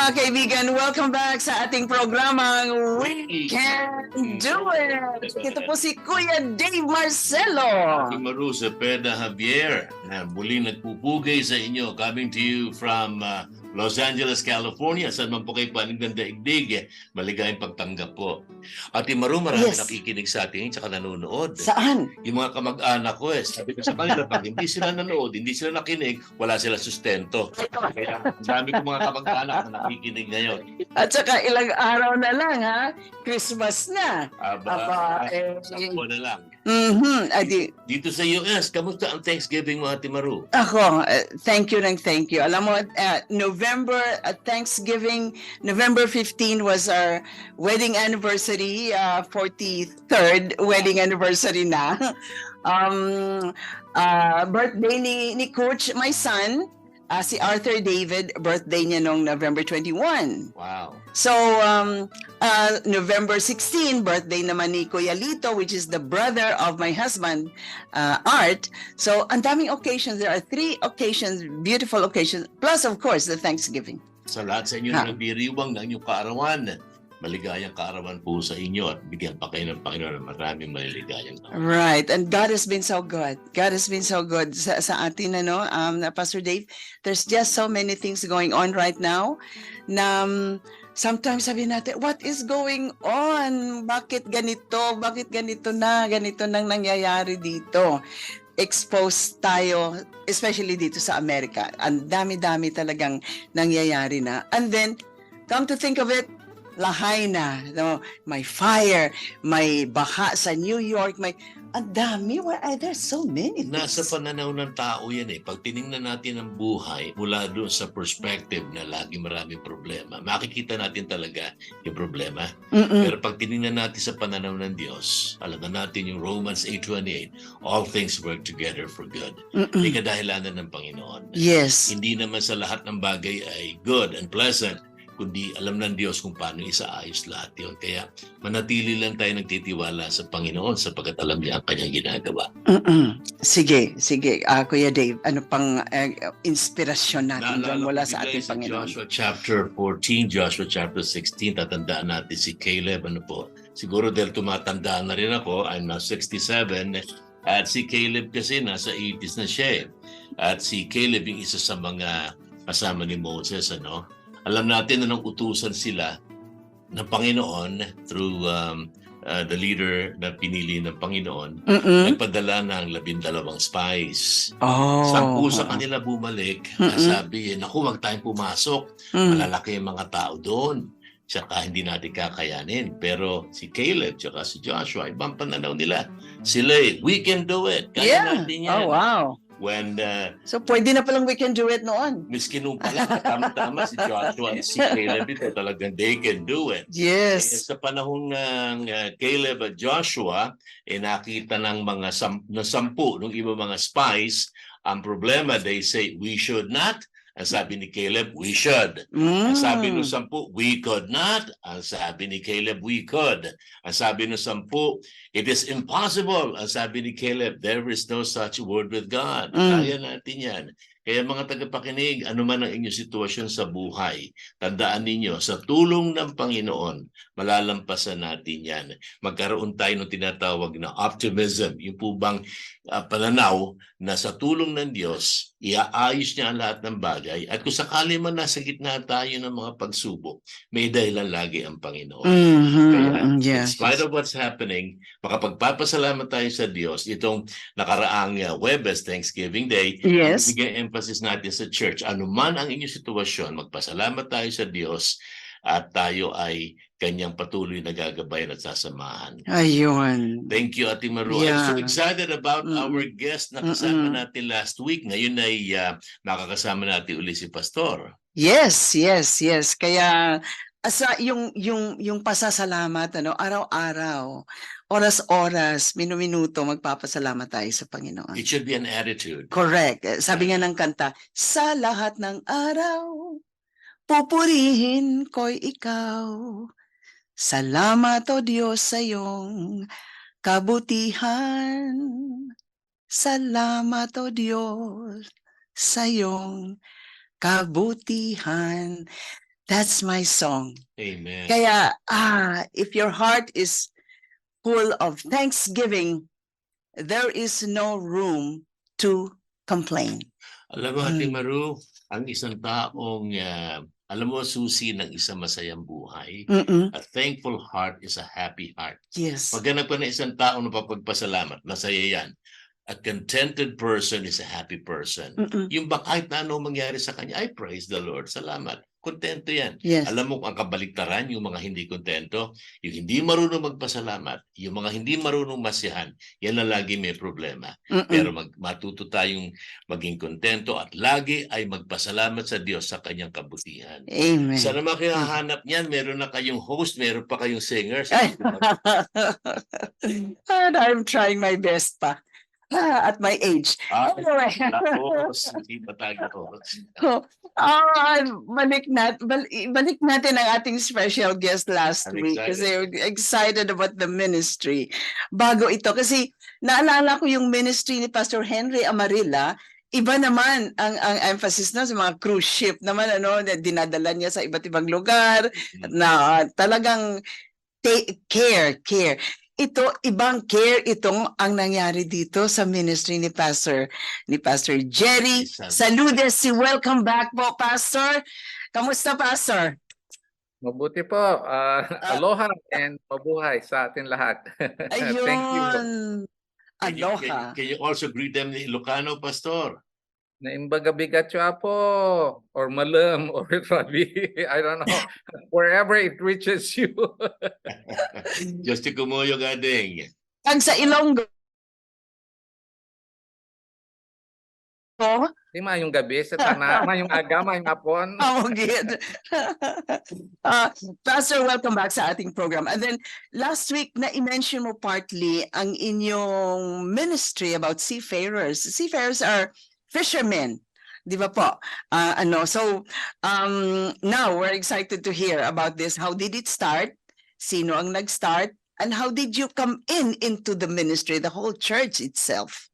Mga kaibigan, welcome back sa ating programang We Can Do It! Ito po si Kuya Dave Marcelo. Aking Maru Cepeda Javier na muli nagpupugay sa inyo coming to you from uh, Los Angeles, California. Saan man po kayo panig ng daigdig, eh, maligayang pagtanggap po. Ate Maru, marami Yes. nakikinig sa atin tsaka nanonood. Saan? Yung mga kamag-anak ko eh, sabi ko sa kanila, pag hindi sila nanood, hindi sila nakinig, wala sila sustento. Kaya ang dami ko mga kamag-anak na nakikinig ngayon. At saka ilang araw na lang ha, Christmas na. Aba, Aba, eh, na lang. Mhm. Adi, Dito sa US, kamusta ang Thanksgiving mo, Ate Maru? ako, eh, thank you ng thank you. Alam mo, uh, November, uh, Thanksgiving, November 15 was our wedding anniversary, uh, 43rd wedding anniversary na. um, uh, birthday ni, ni Coach, my son, uh, si Arthur David, birthday niya noong November 21. Wow. So, um, uh, November 16, birthday naman ni Kuya Lito, which is the brother of my husband, uh, Art. So, ang daming occasions. There are three occasions, beautiful occasions, plus, of course, the Thanksgiving. Sa lahat sa inyo Ha. na nabiriwang ng inyong kaarawan, maligayang kaarawan po sa inyo at bigyan pa kayo ng Panginoon ng maraming maliligayang kaarawan. Right. And God has been so good. God has been so good sa, sa atin, ano, um, Pastor Dave. There's just so many things going on right now na um, sometimes sabi natin, what is going on? Bakit ganito? Bakit ganito na? Ganito nang nangyayari dito? Exposed tayo, especially dito sa Amerika. Ang dami-dami talagang nangyayari na. And then, come to think of it, lahay na. No? May fire, may baha sa New York, may ang dami. Why are there so many things? Nasa pananaw ng tao yan eh. Pag tiningnan natin ang buhay mula doon sa perspective na lagi maraming problema, makikita natin talaga yung problema. Mm-mm. Pero pag tiningnan natin sa pananaw ng Diyos, alam na natin yung Romans 8.28, all things work together for good. Mm-mm. Hindi kadahilanan ng Panginoon. Yes. Hindi naman sa lahat ng bagay ay good and pleasant, kundi alam ng Diyos kung paano isaayos lahat yun. Kaya manatili lang tayo nagtitiwala sa Panginoon sapagkat alam niya ang kanyang ginagawa. Mm-mm. Sige, sige. Ah, Kuya Dave, ano pang eh, inspirasyon natin dyan Naalala mula ko sa ating sa Panginoon? Joshua chapter 14, Joshua chapter 16, tatandaan natin si Caleb. Ano po? Siguro dahil tumatanda na rin ako, I'm now 67, at si Caleb kasi nasa 80s na siya eh. At si Caleb yung isa sa mga kasama ni Moses, ano? Alam natin na nang utusan sila ng Panginoon through um, uh, the leader na pinili ng Panginoon, Mm-mm. nagpadala ng labindalawang spies. Oh. Sampu sa kanila bumalik. Mm-mm. Sabi, naku, wag tayong pumasok. Mm. Malalaki ang mga tao doon. Tsaka hindi natin kakayanin. Pero si Caleb tsaka si Joshua, ibang pananaw nila. Sila eh, we can do it. Kaya Yeah. natin yan. Oh, wow. When uh, So, pwede na palang we can do it noon. miskin nung pala, tama-tama si Joshua at si Caleb ito talagang they can do it. Eh, Yes. sa panahon ng uh, Caleb at Joshua, eh, nakita ng mga sam- ng sampu, ng iba mga spies, ang problema, they say, we should not. Ang sabi ni Caleb, we should. Mm. Ang sabi ng sampu, we could not. Ang sabi ni Caleb, we could. Ang sabi ng sampu, it is impossible. Ang sabi ni Caleb, there is no such word with God. Mm. Kaya natin yan. Kaya mga tagapakinig, ano man ang inyong sitwasyon sa buhay, tandaan ninyo, sa tulong ng Panginoon, malalampasan natin yan. Magkaroon tayo ng tinatawag na optimism. Yung po bang ah, pananaw na sa tulong ng Diyos, iaayos niya ang lahat ng bagay. At kung sakali man nasa gitna tayo ng mga pagsubok, may dahilan lagi ang Panginoon. Mhm. Kaya, Mm, in spite of what's happening, makapagpapasalamat tayo sa Diyos. Itong nakaraang uh, Webes, Thanksgiving Day, Yes. bigay emphasis natin sa church. Ano man ang inyong sitwasyon, magpasalamat tayo sa Diyos at tayo ay kanyang patuloy na gagabayan at sasamahan. Ayun. Thank you, Ate Maru. I'm so Yeah. excited about Mm. our guest na kasama Mm-mm. natin last week. Ngayon ay uh, makakasama natin uli si Pastor. Yes, yes, yes. Kaya asa yung yung yung pasasalamat ano araw-araw oras-oras minu-minuto magpapasalamat tayo sa Panginoon. It should be an attitude. correct. Eh, sabi nga ng kanta sa lahat ng araw pupurihin ko'y ikaw. Salamat o Diyos sa iyong kabutihan. Salamat o Diyos sa iyong kabutihan that's my song Amen. Kaya, ah, if your heart is full of thanksgiving, there is no room to complain. Alam mo, Ate Mm. Maru, ang isang taong, ah, alam mo, susi ng isang masayang buhay, Mm-mm. a thankful heart is a happy heart. Yes. Pag ganap ka ng isang taong napapagpasalamat, masaya yan. A contented person is a happy person. Mm-mm. Yung ba kahit na ano mangyari sa kanya, I praise the Lord. Salamat. Kontento yan. Yes. Alam mo ang kabaliktaran, yung mga hindi kontento, yung hindi marunong magpasalamat, yung mga hindi marunong masiyahan, yan na lagi may problema. Mm-mm. Pero mag, matuto tayong maging kontento at lagi ay magpasalamat sa Diyos sa kanyang kabutihan. Amen. Sa naman kinahanap niyan, meron na kayong host, meron pa kayong singers. And I'm trying my best pa. At my age. Ah, Anyway. Tapos, hindi pa tayo. Ah, balik nat bal- balik natin ang ating special guest last I'm week excited. kasi we're excited about the ministry. Bago ito kasi naalala ko yung ministry ni Pastor Henry Amarilla, iba naman ang ang emphasis na sa mga cruise ship naman ano na dinadala niya sa iba't ibang lugar na talagang take care, care. Ito ibang care itong ang nangyari dito sa ministry ni Pastor ni Pastor Jerry. Saludes. Si welcome back po Pastor. Kamusta Pastor? Mabuti po. Ah, aloha and mabuhay sa atin lahat. Ayun. Thank you. Can you, can, Aloha. can you also greet them in Ilocano, Pastor? Naimbaga bigat po or malam or rabi. I don't know. Wherever it reaches you. Just to kumuyo gading. Ang sa Ilonggo. Oh, Di ma yung gabi sa tanan, ma yung aga, ma yung hapon. oh, good. uh, Pastor, welcome back sa ating program. And then last week na i-mention mo partly ang inyong ministry about seafarers. Seafarers are fishermen. Di ba po? Ah, ano, so um, now we're excited to hear about this. How did it start? Sino ang nag-start? And how did you come in into the ministry, the whole church itself?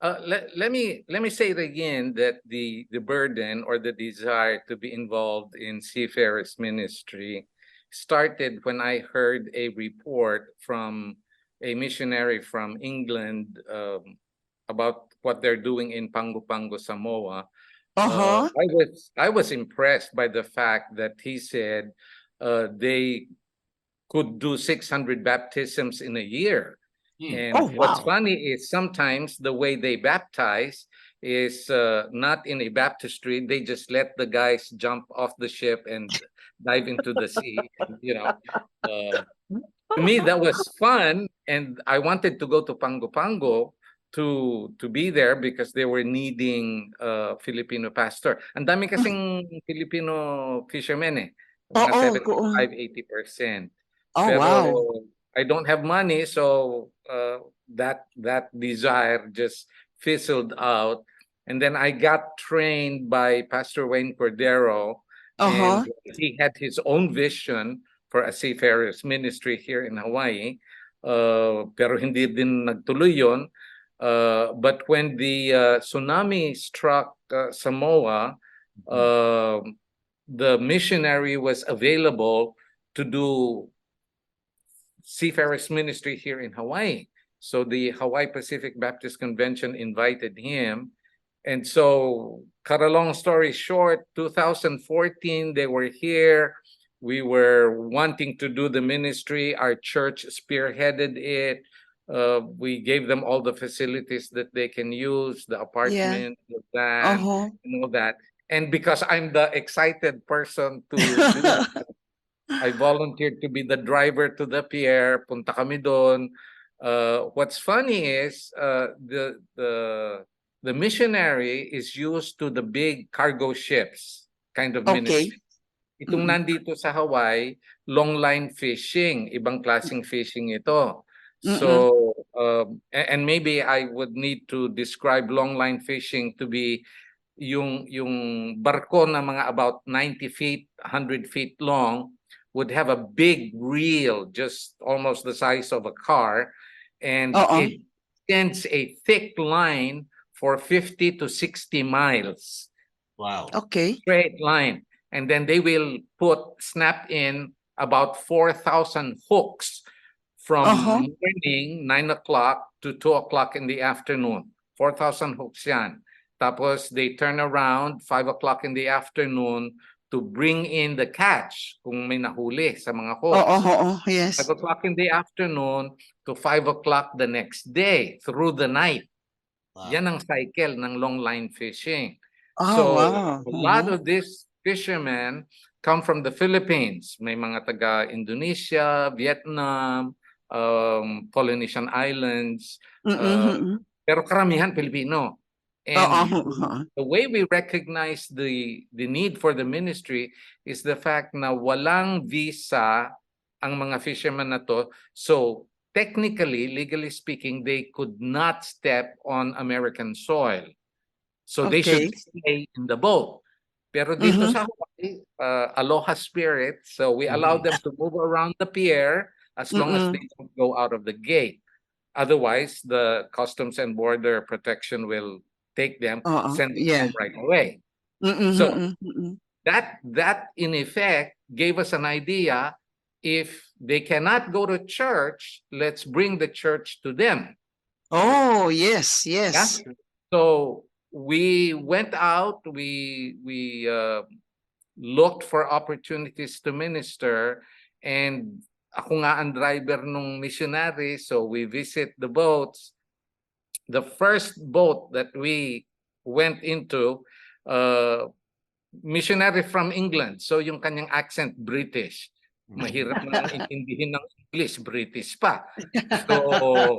Uh, let, let me let me say it again that the the burden or the desire to be involved in Seafarers ministry started when I heard a report from a missionary from England um, about what they're doing in Pangu Pangu, Samoa. Uh-huh. Uh, I was I was impressed by the fact that he said uh, they could do 600 baptisms in a year. Hmm. And Oh, what's wow. funny is sometimes the way they baptize is uh, not in a baptistry. They just let the guys jump off the ship and dive into the sea. and, you know, uh, to me that was fun, and I wanted to go to Pango Pango to to be there because they were needing uh Filipino pastor. Ang dami kasing Filipino fishermen eh. Oo, Mga oo. 75, 80%. Oh, Pero wow. I don't have money, so uh, that that desire just fizzled out. And then I got trained by Pastor Wayne Cordero, Uh-huh. and he had his own vision for a seafarers ministry here in Hawaii. Uh, pero hindi din nagtuloy yon. Uh, but when the uh, tsunami struck uh, Samoa, uh, the missionary was available to do seafarers ministry here in Hawaii. So the Hawaii Pacific Baptist Convention invited him. And so, cut a long story short, 2014, they were here. We were wanting to do the ministry. Our church spearheaded it. Uh, we gave them all the facilities that they can use, the apartment, the van, Uh-huh. and all that. And because I'm the excited person to do it, I volunteered to be the driver to the pier. Punta kami doon. Uh, what's funny is uh, the the the missionary is used to the big cargo ships kind of Okay. ministry. Itong Mm. nandito sa Hawaii, long line fishing, ibang klaseng fishing ito. So, um, and maybe I would need to describe long line fishing to be yung yung barko na mga about 90 feet, 100 feet long would have a big reel just almost the size of a car and Oo. it extends a thick line for 50 to 60 miles Wow. Okay. straight line. And then they will put, snap in about 4,000 hooks from Uh-huh. morning, 9 o'clock to 2 o'clock in the afternoon. 4,000 hooks yan. Tapos they turn around 5 o'clock in the afternoon to bring in the catch kung may nahuli sa mga hooks. Oo, oo, yes. 5 o'clock in the afternoon to 5 o'clock the next day through the night. wow. Yan ang cycle ng long line fishing. Oh, So, wow. a lot Mhm. of these fishermen come from the Philippines. May mga taga Indonesia, Vietnam, um, Polynesian Islands, uh, pero karamihan Pilipino. And oo. the way we recognize the the need for the ministry is the fact na walang visa ang mga fishermen na to. So, technically, legally speaking, they could not step on American soil. So they should Okay. stay in the boat. Pero dito Mhm. sa Hawaii, uh, aloha spirit, so we allow Mhm. them to move around the pier as long as Mm-mm. they don't go out of the gate. Otherwise, the Customs and Border Protection will take them, Oo, send them yeah. home right away. Mm, So, mm, mm, mm. That that in effect gave us an idea. If they cannot go to church, let's bring the church to them. Oh, yes, yes. So we went out, we we uh, looked for opportunities to minister and ako nga ang driver nung missionary so we visit the boats. The first boat that we went into uh, missionary from England. So yung kanyang accent British. Mahirap na intindihin ng English, British pa. So,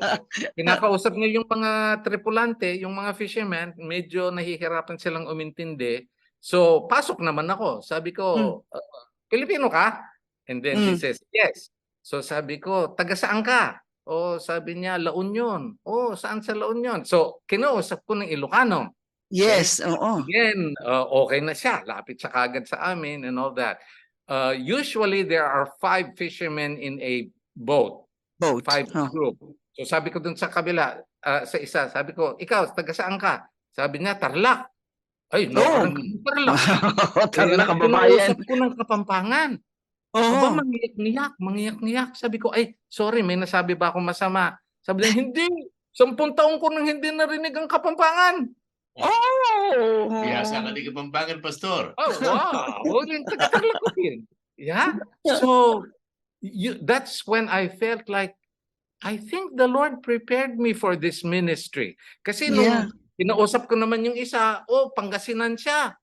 kinakausap niya yung mga tripulante, yung mga fishermen, medyo nahihirapan silang umintindi. So, pasok naman ako. Sabi ko, "Uh, Pilipino ka? And then he Mm. says, yes. So sabi ko, taga saan ka? O sabi niya, La Union. O, saan sa La Union? So, kinausap ko ng Ilocano. Yes, oo. Again, uh, okay na siya. Lapit siya kagad sa amin and all that. Uh, usually, there are five fishermen in a boat. Boat. Five Oh. group. So sabi ko dun sa kabila, ah, sa isa, sabi ko, ikaw, taga saan ka? Sabi niya, Tarlac. Ay, no, Oh. Tarlac. Kaya kababayan. kinausap ko ng Kapampangan. Oo. Aba, mangiyak-niyak, mangiyak-niyak. Sabi ko, ay, sorry, may nasabi ba ako masama? Sabi niya, hindi. Sampung taon ko nang hindi narinig ang Kapampangan. Oh. Biyasa ka di Kapampangan, Pastor. Oh, wow. Oh, yung taga-Tarlac ko din. Yeah. So, you, that's when I felt like, I think the Lord prepared me for this ministry. Kasi nung Yeah. kinausap ko naman yung isa, oh, Pangasinan siya.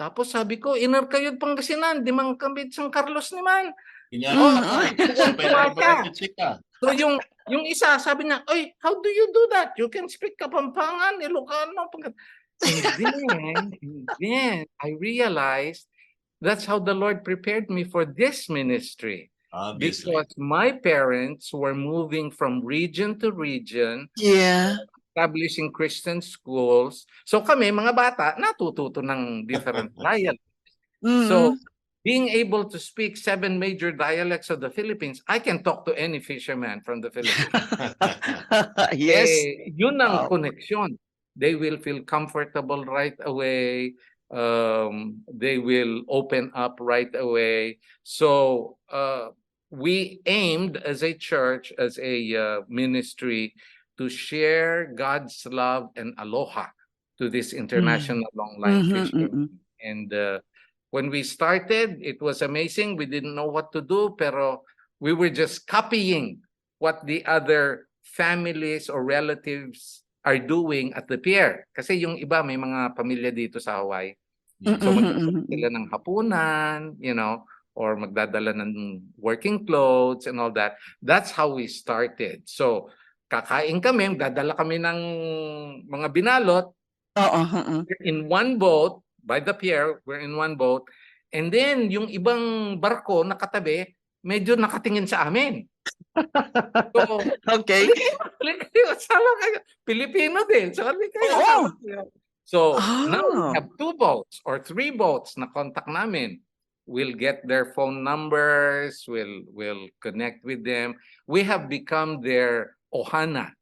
Tapos sabi ko, inar kayo Pangasinan, di man kambit San Carlos na Tuwa ka. ka. So yung yung isa sabi niya, "Oy, how do you do that? You can speak Kapampangan, Ilocano." Pag-" And then, and then I realized that's how the Lord prepared me for this ministry Obviously. because my parents were moving from region to region Yeah. Establishing Christian schools. So kami mga bata natututo ng different dialects. Mm. So, being able to speak seven major dialects of the Philippines, I can talk to any fisherman from the Philippines. yes. Eh, yun ang Wow. connection. They will feel comfortable right away. Um, they will open up right away. So, uh, we aimed as a church, as a uh, ministry, to share God's love and aloha to this international long line Mhm, fishing. mhm. And uh, when we started, it was amazing. We didn't know what to do, pero we were just copying what the other families or relatives are doing at the pier. Kasi yung iba may mga pamilya dito sa Hawaii. So Mm-mm, magdadala mm-mm. sila ng hapunan, you know, or magdadala ng working clothes and all that. That's how we started. So kakain kami, dadala kami ng mga binalot Oo, we're in one boat by the pier we're in one boat And then yung ibang barko na katabi, medyo nakatingin sa amin. So, Okay. sama kayo. Pilipino din. So, kayo. Kayo. So, now we have two boats or three boats na contact namin. We'll get their phone numbers. We'll, we'll connect with them. We have become their ohana.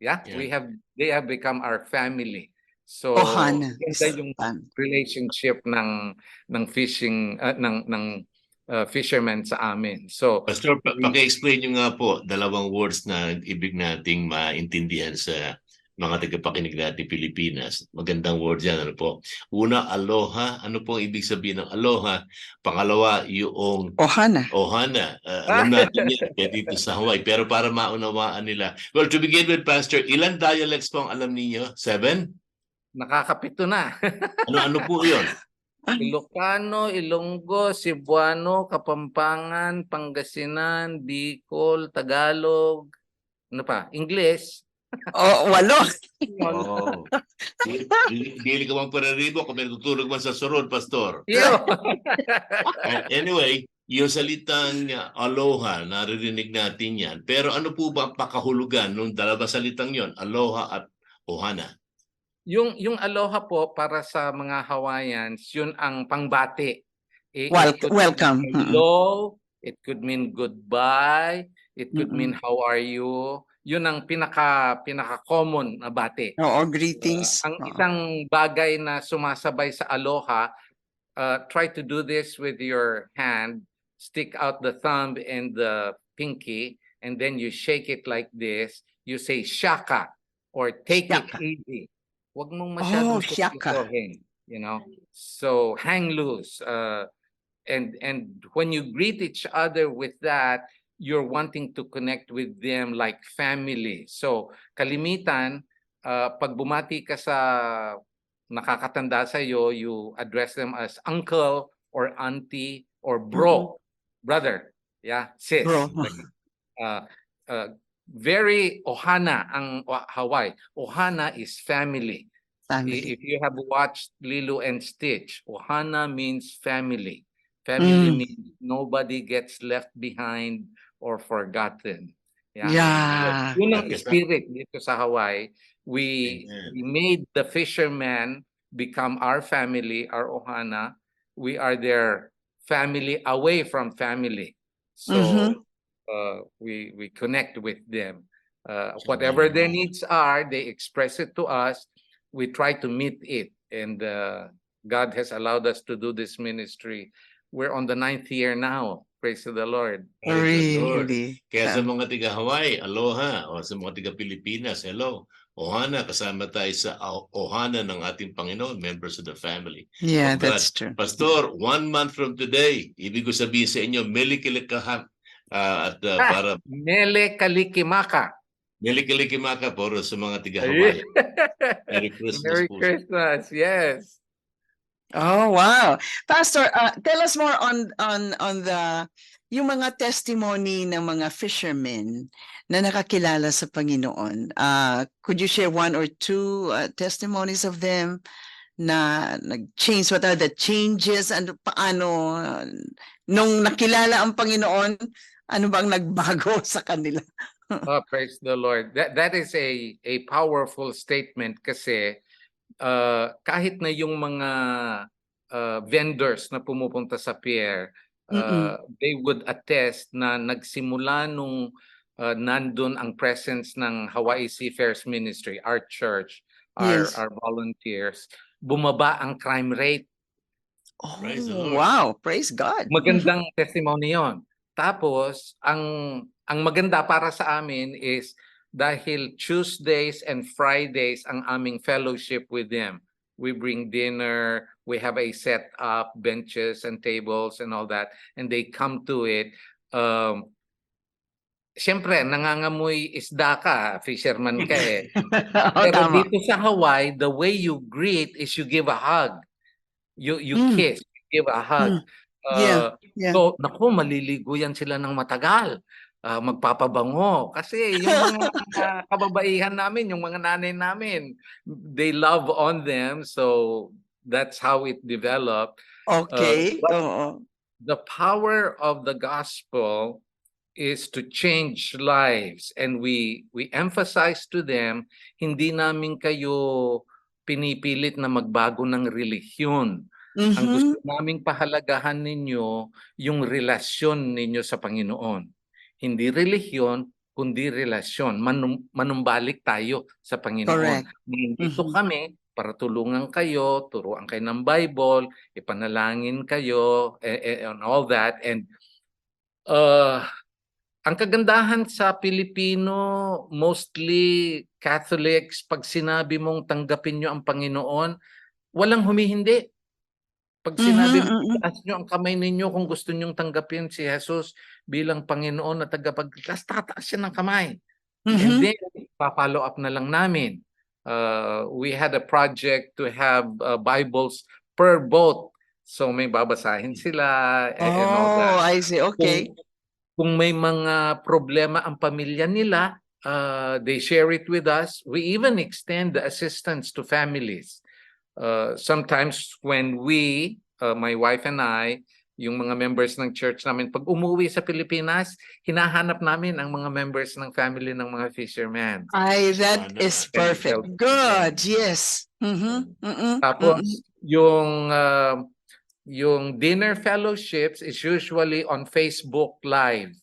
Yeah? Yeah. We have, they have become our family. So, Ohana. ganda yung Fun. relationship ng ng fishing uh, ng ng uh, fishermen sa amin. So Pastor, pa- paki-explain nyo nga po dalawang words na ibig nating maintindihan sa mga tagapakinig natin Pilipinas. Magandang words yan. Ano po? Una, aloha. Ano pong ibig sabihin ng aloha? Pangalawa, yung Ohana. ohana. Uh, alam natin yan kaya dito sa Hawaii. Pero para maunawaan nila. Well, to begin with, Pastor, ilan dialects po ang alam niyo? Seven? nakakapito na. Ano-ano po yun? Ilocano, Ilonggo, Cebuano, Kapampangan, Pangasinan, Bicol, Tagalog, ano pa? English. Oh, walo. Oh. Di- di- Dili ka bang pararibo kung may tutulog man sa surod, Pastor. Uh, anyway, yung salitang uh, aloha, naririnig natin yan. Pero ano po ba ang pakahulugan nung dalawa salitang yon? Aloha at ohana. yung yung aloha po para sa mga Hawaiians, yun ang pangbati. Eh, it Wel- could welcome. Hello, it could mean goodbye, it could Mm-mm. mean how are you. Yun ang pinaka pinaka common na bati. Oo, Uh, greetings. ang Oo. isang bagay na sumasabay sa aloha, uh, try to do this with your hand, stick out the thumb and the pinky, and then you shake it like this. You say shaka or take Shaka. it easy. Huwag mong Oh, masyadong shaka. seryosohin, you know. So hang loose. Uh, and and when you greet each other with that, you're wanting to connect with them like family. So kalimitan, uh, pag bumati ka sa nakakatanda sa iyo, you address them as uncle or auntie or bro, brother, yeah, sis. Bro. Uh, uh, very ohana ang Wa- Hawaii. Ohana is family. Family. If you have watched Lilo and Stitch, Ohana means family. Family Mm. means nobody gets left behind or forgotten. Yeah. Yun ang Yes, sir. spirit dito sa Hawaii. We, Amen. we made the fishermen become our family, our Ohana. We are their family away from family. So Mhm. uh, we we connect with them. Uh, whatever their needs are, they express it to us. We try to meet it, and uh, God has allowed us to do this ministry. We're on the ninth year now. Praise to the Lord. Praise the Lord. Really. Kaya sa mga tiga Hawaii, aloha. O sa mga tiga Pilipinas, hello. Ohana, kasama tayo sa o- ohana ng ating Panginoon, members of the family. Yeah, But- that's true. Pastor, one month from today, ibig ko sabihin sa inyo, melikilikaha uh, at uh, Ah. para Mele Kalikimaka. melikilikimaka para sa mga tiga. Hawaii. Merry Christmas Merry po. Christmas. Yes. Oh, wow. Pastor, uh, tell us more on on on the yung mga testimony ng mga fishermen na nakakilala sa Panginoon. Uh, could you share one or two uh, testimonies of them na nag-change? What are the changes? Ano, paano? uh, nung nakilala ang Panginoon, ano bang nagbago sa kanila? Oh, praise the Lord. That that is a a powerful statement kasi uh, kahit na yung mga uh, vendors na pumupunta sa pier, uh, they would attest na nagsimula nung uh, nandun ang presence ng Hawaii Seafarers Ministry, our church, our Yes. our volunteers, bumaba ang crime rate. Oh, Praise wow. Praise God. Magandang testimony yon. Tapos, ang ang maganda para sa amin is dahil Tuesdays and Fridays ang aming fellowship with them. We bring dinner, we have a set up, benches and tables and all that, and they come to it. Um, Siyempre, nangangamoy isda ka, fisherman ka eh. Oo, Pero tama. dito sa Hawaii, the way you greet is you give a hug. You you Mm. kiss, you give a hug. Yeah, Uh, yeah. So, naku, maliligo yan sila ng matagal. Ah, magpapabango. Kasi yung mga ah, kababaihan namin, yung mga nanay namin, they love on them. So, that's how it developed. Okay. but- Oo. the power of the gospel is to change lives and we we emphasize to them hindi namin kayo pinipilit na magbago ng relihiyon ang Mhm. gusto naming pahalagahan ninyo yung relasyon ninyo sa Panginoon hindi relihiyon kundi relasyon Manum- manumbalik tayo sa Panginoon Correct. nandito Mhm. kami para tulungan kayo, turuan kayo ng Bible, ipanalangin kayo, eh, eh, and all that. And uh, ang kagandahan sa Pilipino, mostly Catholics, pag sinabi mong tanggapin nyo ang Panginoon, walang humihindi. Pag sinabi mo, mhm. taas nyo ang kamay ninyo kung gusto nyong tanggapin si Jesus bilang Panginoon na tagapagligtas, tataas siya ng kamay. And Mhm. then, pa-follow up na lang namin. Uh, we had a project to have uh, Bibles per boat. So may babasahin sila a- and all Oh, that. I see. Okay. Kung, kung may mga problema ang pamilya nila, uh, they share it with us. We even extend the assistance to families. Uh, sometimes when we, uh, my wife and I, yung mga members ng church namin, pag umuwi sa Pilipinas, hinahanap namin ang mga members ng family ng mga fishermen. Ay, that Sana. is perfect. Good. Yes. Mhm. Mhm. Tapos mhm. yung uh, yung dinner fellowships is usually on Facebook Live.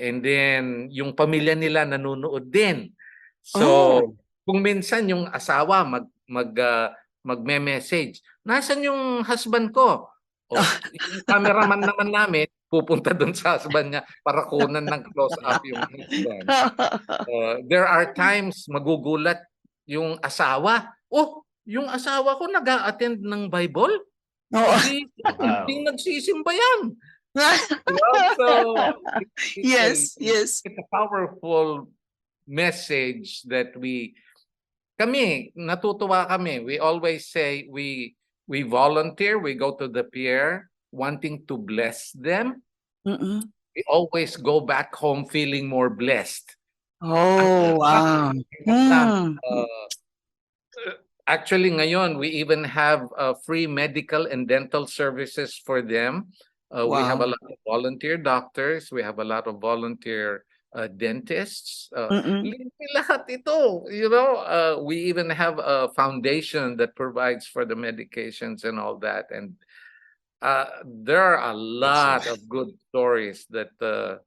And then yung pamilya nila nanonood din. So Oh. kung minsan yung asawa mag mag uh, magme-message, "Nasaan yung husband ko?" O yung cameraman naman namin pupunta doon sa husband niya para kunan ng close up yung husband. Uh, there are times magugulat yung asawa. Oh, yung asawa ko nag-a-attend ng Bible? Oo. Hindi, Wow. hindi nagsisimba yan. Well, so, yes, a- yes. It's a powerful message that we, kami, natutuwa kami. We always say we we volunteer, we go to the pier wanting to bless them. Mhm. We always go back home feeling more blessed. Oh, wow. Hmm. Uh, actually, ngayon, we even have uh, free medical and dental services for them. Uh, We have a lot of volunteer doctors. We have a lot of volunteer uh, dentists. Uh, libre lahat ito. You know, uh, we even have a foundation that provides for the medications and all that. And uh, there are a lot of good stories that, uh,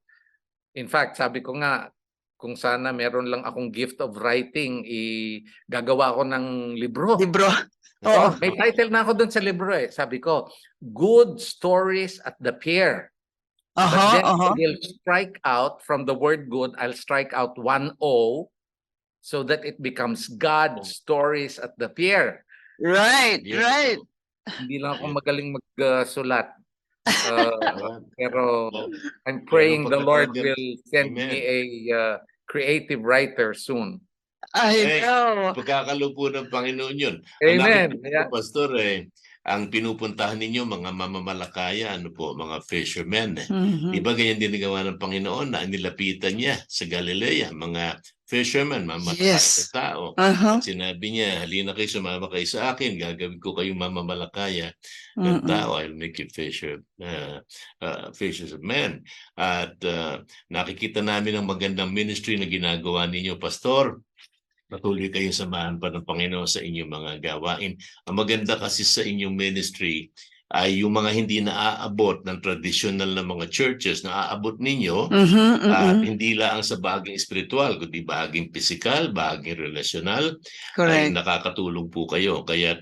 in fact, sabi ko nga, kung sana meron lang akong gift of writing, i gagawa ko ng libro. Libro. Oh, Oo. may title na ako dun sa libro eh. Sabi ko, Good Stories at the Pier. But Aha, then. I will strike out from the word good, I'll strike out one O so that it becomes God Stories at the Pier. Right, Yes. right. Hindi lang ako magaling magsulat. Uh, pero I'm praying the Lord will send me a uh, creative writer soon. I know. Pagkakalupo ng Panginoon yun. Ang Amen. ko, Yeah. Pastor, eh, ang pinupuntahan ninyo, mga mamamalakaya, ano po, mga fishermen. Eh. Mhm. Di ba ganyan din nagawa ng Panginoon na nilapitan niya sa Galilea, mga fishermen, mamamatay Yes. na tao. Aha. Sinabi niya, halina kayo, sumama kayo sa akin, gagawin ko kayong mamamalakaya ng Mm-mm. tao. I'll make you fisher, uh, uh, fishers of men. At uh, nakikita namin ang magandang ministry na ginagawa ninyo, Pastor. Patuloy kayong samahan pa ng Panginoon sa inyong mga gawain. Ang maganda kasi sa inyong ministry ay yung mga hindi naaabot ng traditional na mga churches, naaabot ninyo Mhm, at mhm. hindi lang sa baging espiritual, kundi baging pisikal, baging relasyonal, ay Correct. nakakatulong po kayo. Kaya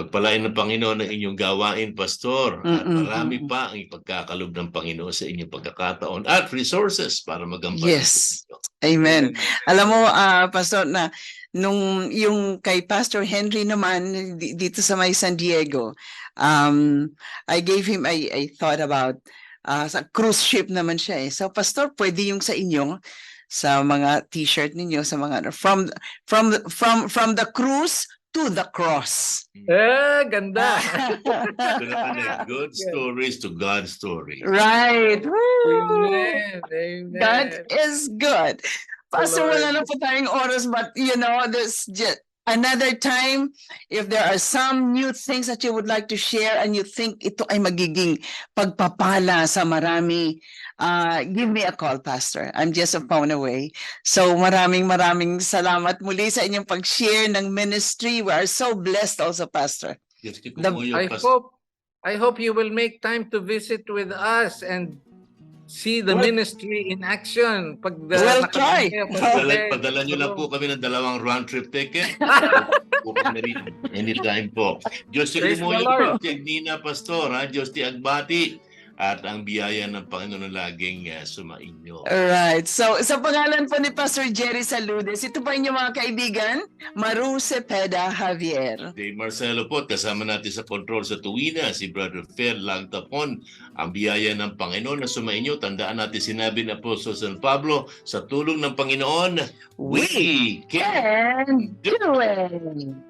pagpalain ng Panginoon ang inyong gawain, Pastor. At marami pa ang ipagkakalob ng Panginoon sa inyong pagkakataon at resources para magampanan Yes. Amen. Alam mo, ah, Pastor, na nung yung kay Pastor Henry naman di- dito sa may San Diego, um, I gave him, I, I thought about, ah, sa cruise ship naman siya eh. So, Pastor, pwede yung sa inyo, sa mga t-shirt ninyo, sa mga, from, from, from, from the cruise to the cross. Eh, ganda. Good stories to God story. right. Woo! Amen. Amen. That is good. Pastor, Lord. wala na po tayong oras but you know, this just, another time, if there are some new things that you would like to share and you think ito ay magiging pagpapala sa marami, uh, give me a call, Pastor. I'm just a phone away. So maraming maraming salamat muli sa inyong pag-share ng ministry. We are so blessed also, Pastor. The- I hope I hope you will make time to visit with us and see the Well- ministry in action. Pag We'll try. Padala, padala nyo lang po kami ng dalawang round trip ticket. po kami rin anytime po. Diyos Praise mo the yung Lord. Nina Pastor, ha? Diyos ti Agbati. At ang biyaya ng Panginoon laging uh, sumainyo. Alright. So, sa pangalan po ni Pastor Jerry Saludes, ito pa inyong mga kaibigan, Maru Cepeda Javier. Dave Marcelo po, kasama natin sa control sa tuwina, si Brother Fer Langtapon. Ang biyaya ng Panginoon na sumainyo, tandaan natin sinabi ni Apostol San Pablo, sa tulong ng Panginoon, we can And do it!